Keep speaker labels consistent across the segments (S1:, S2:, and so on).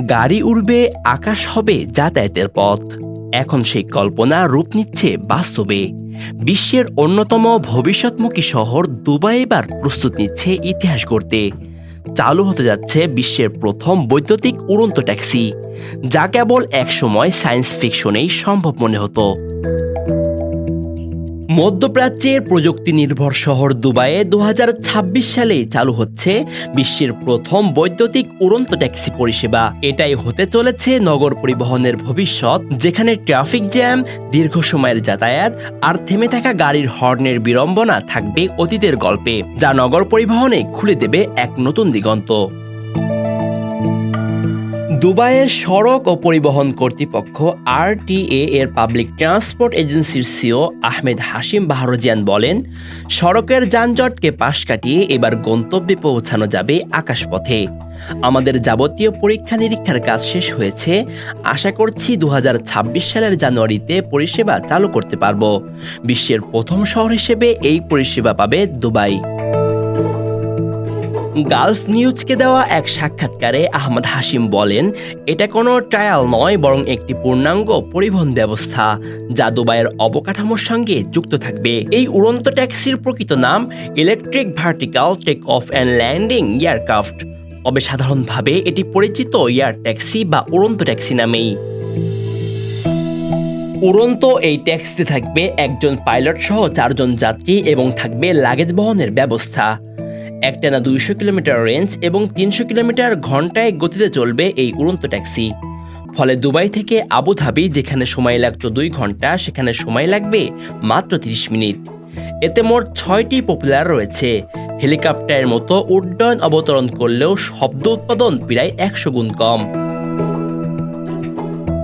S1: গাড়ি উড়বে, আকাশ হবে যাতায়াতের পথ। এখন সেই কল্পনা রূপ নিচ্ছে বাস্তবে। বিশ্বের অন্যতম ভবিষ্যৎমুখী শহর দুবাই এবার প্রস্তুত নিচ্ছে ইতিহাস গড়তে। চালু হতে যাচ্ছে বিশ্বের প্রথম বৈদ্যুতিক উড়ন্ত ট্যাক্সি, যা কেবল একসময় সায়েন্স ফিকশনেই সম্ভব মনে হতো। মধ্যপ্রাচ্যের প্রযুক্তি নির্ভর শহর দুবাইয়ে দু হাজার ছাব্বিশ সালে চালু হচ্ছে বিশ্বের প্রথম বৈদ্যুতিক উড়ন্ত ট্যাক্সি পরিষেবা। এটাই হতে চলেছে নগর পরিবহনের ভবিষ্যৎ, যেখানে ট্রাফিক জ্যাম, দীর্ঘ সময়ের যাতায়াত আর থেমে থাকা গাড়ির হর্নের বিড়ম্বনা থাকবে অতীতের গল্পে, যা নগর পরিবহনে খুলে দেবে এক নতুন দিগন্ত। দুবাইয়ের সড়ক ও পরিবহন কর্তৃপক্ষ আরটিএ এর পাবলিক ট্রান্সপোর্ট এজেন্সির সিও আহমেদ হাশিম বাহরজিয়ান বলেন, সড়কের যানজটকে পাশ কাটিয়ে এবার গন্তব্যে পৌঁছানো যাবে আকাশপথে। আমাদের যাবতীয় পরীক্ষা নিরীক্ষার কাজ শেষ হয়েছে। আশা করছি দু হাজার ছাব্বিশ সালের জানুয়ারিতে পরিষেবা চালু করতে পারব। বিশ্বের প্রথম শহর হিসেবে এই পরিষেবা পাবে দুবাই। গালফ নিউজকে দেওয়া এক সাক্ষাৎকারে আহমদ হাশিম বলেন, এটা কোনো ট্রায়াল নয়, বরং একটি পূর্ণাঙ্গ পরিবহন ব্যবস্থা যা দুবাইয়ের অবকাঠামোর সঙ্গে যুক্ত থাকবে। এই উড়ন্ত ট্যাক্সির প্রকৃত নাম electric vertical take off and landing aircraft. তবে সাধারণভাবে এটি পরিচিত এয়ার ট্যাক্সি বা উড়ন্ত ট্যাক্সি নামেই। উড়ন্ত এই ট্যাক্সিতে থাকবে একজন পাইলট সহ চারজন যাত্রী এবং থাকবে লাগেজ বহনের ব্যবস্থা। একটানা দুইশো কিলোমিটার রেঞ্জ এবং তিনশো কিলোমিটার ঘন্টায় গতিতে চলবে এই উড়ন্ত ট্যাক্সি ফলে দুবাই থেকে আবুধাবি যেখানে সময় লাগত দুই ঘণ্টা, সেখানে সময় লাগবে মাত্র তিরিশ মিনিট। এতে মোট ছয়টি পপুলার রয়েছে। হেলিকপ্টারের মতো উড্ডয়ন অবতরণ করলেও শব্দ উৎপাদন প্রায় একশো গুণ কম।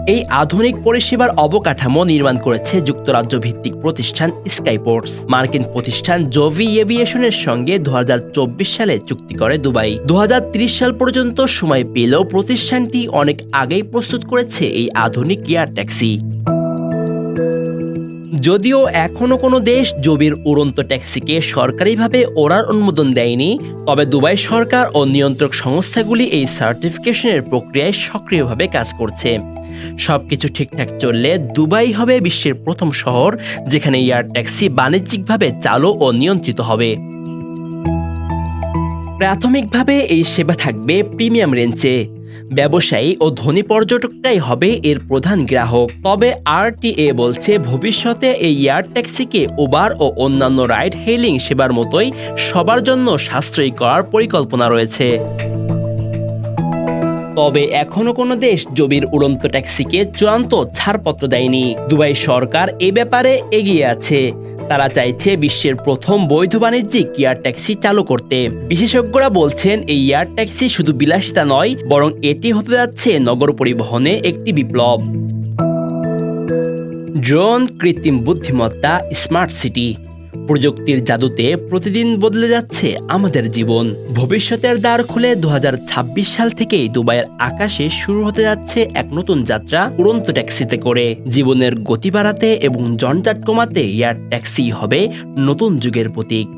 S1: এই আধুনিক পরিষেবার অবকাঠামো নির্মাণ করেছে যুক্তরাজ্য ভিত্তিক প্রতিষ্ঠান স্কাইপোর্টস। মার্কিন প্রতিষ্ঠান জোভি এভিয়েশনের সঙ্গে দু হাজার চব্বিশ সালে চুক্তি করে দুবাই। দু সাল পর্যন্ত সময় পেলেও প্রতিষ্ঠানটি অনেক আগেই প্রস্তুত করেছে এই আধুনিক এয়ার ট্যাক্সি। যদিও এখনও কোনো দেশ জবির উড়ন্ত ট্যাক্সিকে সরকারিভাবে ওড়ার অনুমোদন দেয়নি, তবে দুবাই সরকার ও নিয়ন্ত্রক সংস্থাগুলি এই সার্টিফিকেশনের প্রক্রিয়ায় সক্রিয়ভাবে কাজ করছে। সবকিছু ঠিকঠাক চললে দুবাই হবে বিশ্বের প্রথম শহর, যেখানে এয়ার ট্যাক্সি বাণিজ্যিকভাবে চালু ও নিয়ন্ত্রিত হবে। প্রাথমিকভাবে এই সেবা থাকবে প্রিমিয়াম রেঞ্জে ব্যবসায়ী ও ধনী পর্যটকরাই হবে এর প্রধান গ্রাহক। তবে আরটিএ বলছে, ভবিষ্যতে এই এয়ার ট্যাক্সিকে উবার ও অন্যান্য রাইড হেলিং সেবার মতোই সবার জন্য সাশ্রয়ী করার পরিকল্পনা রয়েছে। তবে এখনও কোনো দেশ জবির উড়ন্ত ট্যাক্সিকে চূড়ান্ত ছাড়পত্র দেয়নি। দুবাই সরকার এ ব্যাপারে এগিয়ে আছে। তারা চাইছে বিশ্বের প্রথম বৈধ বাণিজ্যিক এয়ার ট্যাক্সি চালু করতে। বিশেষজ্ঞরা বলছেন, এই এয়ার ট্যাক্সি শুধু বিলাসিতা নয়, বরং এটি হতে যাচ্ছে নগর পরিবহনে একটি বিপ্লব। ড্রোন, কৃত্রিম বুদ্ধিমত্তা, স্মার্ট সিটি। প্রযুক্তির জাদুতে প্রতিদিন বদলে যাচ্ছে আমাদের জীবন। ভবিষ্যতের দ্বার খুলে দু হাজার ছাব্বিশ সাল থেকেই দুবাইয়ের আকাশে শুরু হতে যাচ্ছে এক নতুন যাত্রা উড়ন্ত ট্যাক্সিতে করে। জীবনের গতি বাড়াতে এবং জঞ্জাট কমাতে এয়ার ট্যাক্সি হবে নতুন যুগের প্রতীক।